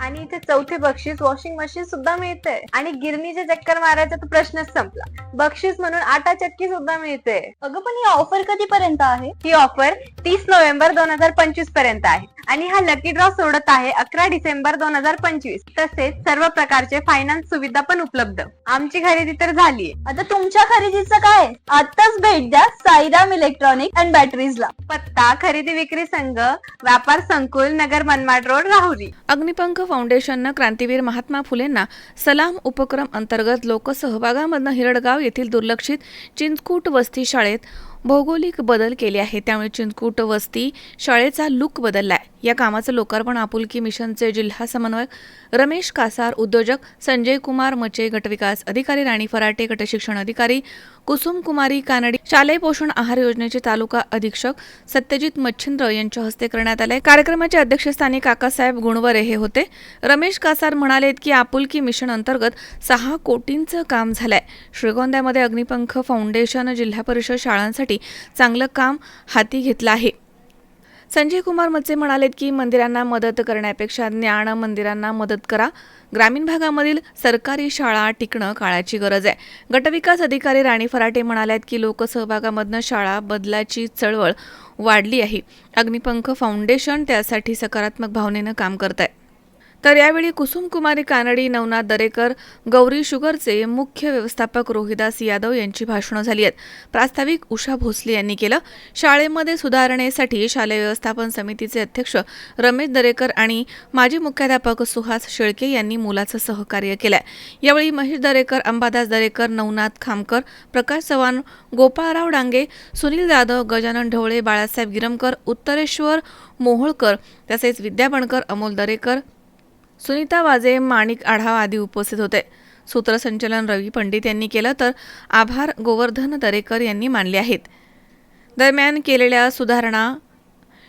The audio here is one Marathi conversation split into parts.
आणि इथे चौथे बक्षीस वॉशिंग मशीन सुद्धा मिळते आणि गिरणीचे चक्कर मारायचा तर प्रश्नच संपला. बक्षीस म्हणून आटा चक्की सुद्धा मिळते. अगं पण ही ऑफर कधीपर्यंत आहे? ही ऑफर तीस नोव्हेंबर दोन हजार पंचवीसपर्यंत आहे. आणि हा लकी ड्रॉ सोडत आहे अकरा डिसेंबर दोन हजार पंचवीस. तसेच सर्व प्रकारचे फायनान्स सुविधा पण उपलब्ध. आमची खरेदी तर झालीये. आता तुमच्या खरेदीचं काय? आताच भेट द्या साईराम इलेक्ट्रॉनिक अँड बॅटरीजला पत्ता खरेदी विक्री संघ व्यापार संकुल नगर मनमाड रोड राहुरी. अग्निपंख फाउंडेशननं क्रांतीवीर महात्मा फुलेंना सलाम उपक्रम अंतर्गत लोकसहभागामधनं हिरडगाव येथील दुर्लक्षित चिंचकूट वस्ती शाळेत भौगोलिक बदल केले आहे त्यामुळे चिंचकूट वस्ती शाळेचा लुक बदललाय. या कामाचं लोकार्पण आपुलकी मिशनचे जिल्हा समन्वयक रमेश कासार उद्योजक संजय कुमार मचे गटविकास अधिकारी राणी फराटे गटशिक्षण अधिकारी कुसुम कुमारी कानडी शालेय पोषण आहार योजनेचे तालुका अधीक्षक सत्यजित मच्छिंद्र यांच्या हस्ते करण्यात आले कार्यक्रमाच्या अध्यक्षस्थानी काकासाहेब गुणवरे हे होते. रमेश कासार म्हणाले की आपुलकी मिशन अंतर्गत सहा कोटींचं काम झालंय. श्रीगोंद्यामध्ये अग्निपंख फाउंडेशन जिल्हा परिषद शाळांसाठी चांगलं काम हाती घेतलं आहे. संजय कुमार मचे म्हणालेत की मंदिरांना मदत करण्यापेक्षा ज्ञान मंदिरांना मदत करा. ग्रामीण भागामधील सरकारी शाळा टिकणं काळाची गरज आहे. गटविकास अधिकारी राणी फराटे म्हणाल्यात की लोकसहभागामधनं शाळा बदलाची चळवळ वाढली आहे. अग्निपंख फाउंडेशन त्यासाठी सकारात्मक भावनेनं काम करत आहे तर यावेळी कुसुमकुमारी कानडी नवनाथ दरेकर गौरी शुगरचे मुख्य व्यवस्थापक रोहिदास यादव यांची भाषणं झाली आहेत. प्रास्ताविक उषा भोसले यांनी केलं. शाळेमध्ये सुधारणेसाठी शालेय व्यवस्थापन समितीचे अध्यक्ष रमेश दरेकर आणि माजी मुख्याध्यापक सुहास शेळके यांनी मुलाचं सहकार्य केलंय. यावेळी महेश दरेकर अंबादास दरेकर नवनाथ खामकर प्रकाश चव्हाण गोपाळराव डांगे सुनील जाधव गजानन ढवळे बाळासाहेब गिरमकर उत्तरेश्वर मोहोळकर तसेच विद्या बणकर अमोल दरेकर सुनीता वाजे माणिक आढाव आदी उपस्थित होते. सूत्रसंचलन रवी पंडित यांनी केलं तर आभार गोवर्धन दरेकर यांनी मानले आहेत. दरम्यान केलेल्या सुधारणा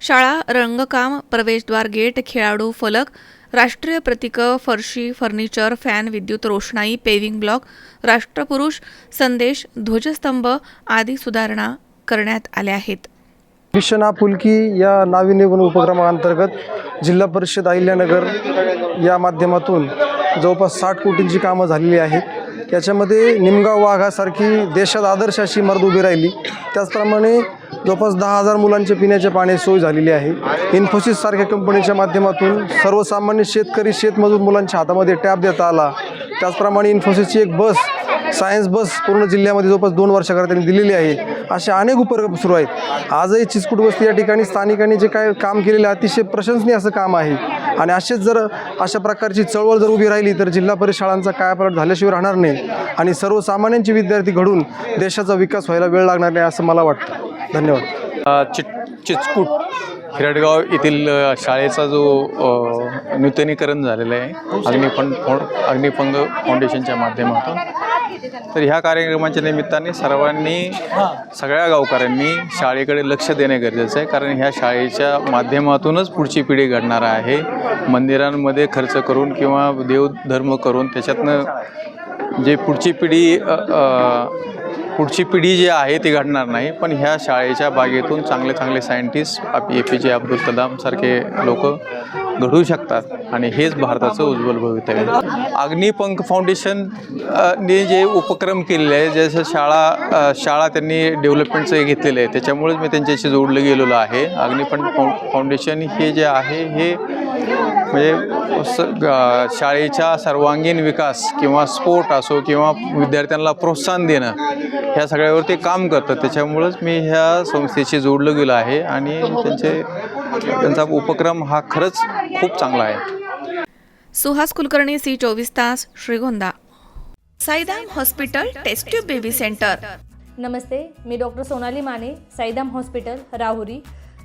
शाळा रंगकाम प्रवेशद्वार गेट खेळाडू फलक राष्ट्रीय प्रतीकं फरशी फर्निचर फॅन विद्युत रोषणाई पेविंग ब्लॉक राष्ट्रपुरुष संदेश ध्वजस्तंभ आदी सुधारणा करण्यात आल्या आहेत. मिशन पुलकी या नाविन्यपूर्ण उपक्रमाअंतर्गत जिल्हा परिषद अहिल्यानगर या माध्यमातून जवळपास साठ कोटींची कामं झालेली आहेत. याच्यामध्ये निमगाव वाघासारखी देशात आदर्श अशी मर्द उभी राहिली. त्याचप्रमाणे जवळपास दहा हजार मुलांच्या पिण्याच्या पाण्याची सोय झालेली आहे. इन्फोसिससारख्या कंपनीच्या माध्यमातून सर्वसामान्य शेतकरी शेतमजूर मुलांच्या हातामध्ये टॅब देता आला. त्याचप्रमाणे इन्फोसिसची एक बस सायन्स बस पूर्ण जिल्ह्यामध्ये जवळपास दोन वर्षाकरता त्यांनी दिलेली आहे. असे अनेक उपक्रम सुरू आहेत. आजही चिचकुट वस्ती या ठिकाणी स्थानिकांनी जे काय काम केलेलं अतिशय प्रशंसनीय असं काम आहे. आणि असेच जर अशा प्रकारची चळवळ जर उभी राहिली तर जिल्हा परिषद शाळांचा कायापालट झाल्याशिवाय राहणार नाही आणि सर्वसामान्यांचे विद्यार्थी घडून देशाचा विकास व्हायला वेळ लागणार नाही असं मला वाटतं. धन्यवाद. चिट चिचकूट हिरडगाव येथील शाळेचा जो नूतनीकरण झालेलं आहे अग्निपंग फाउं अग्निपंग फाउंडेशनच्या माध्यमातून. तर ह्या कार्यक्रमाच्या निमित्ताने सर्वांनी सगळ्या गावकऱ्यांनी शाळेकडे लक्ष देणे गरजेचं आहे. कारण ह्या शाळेच्या माध्यमातूनच पुढची पिढी घडणार आहे. मंदिरांमध्ये खर्च करून किंवा देवधर्म करून त्याच्यातनं जे पुढची पिढी पुढची पिढी जी आहे ती घडणार नाही. पण ह्या शाळेच्या बागेतून चांगले चांगले सायंटिस्ट ए पी जे अब्दुल कलाम सारखे लोक घडू शकतात. आणि हेच भारताचं उज्ज्वल भवितव्य अग्निपंख फाउंडेशन ने जे उपक्रम केलेले आहे जसं शाळा शाळा त्यांनी डेव्हलपमेंटचं घेतलेलं आहे. त्याच्यामुळेच मी त्यांच्याशी जोडलं गेलेलो आहे. अग्निपंख फाउंडेशन हे जे आहे हे म्हणजे स ग- शाळेच्या सर्वांगीण विकास किंवा स्पोर्ट असो किंवा विद्यार्थ्यांना प्रोत्साहन देणं ह्या सगळ्यावरती काम करतं. त्याच्यामुळंच मी ह्या संस्थेशी जोडलं गेलो आहे आणि त्यांचे त्यांचा उपक्रम हा खरंच खूप चांगला आहे. सुहास कुलकर्णी सी चोवीस तास Shrigonda. Saidam hospital test tube baby centre. नमस्ते मी डॉक्टर सोनाली माने साईदाम हॉस्पिटल राहुरी.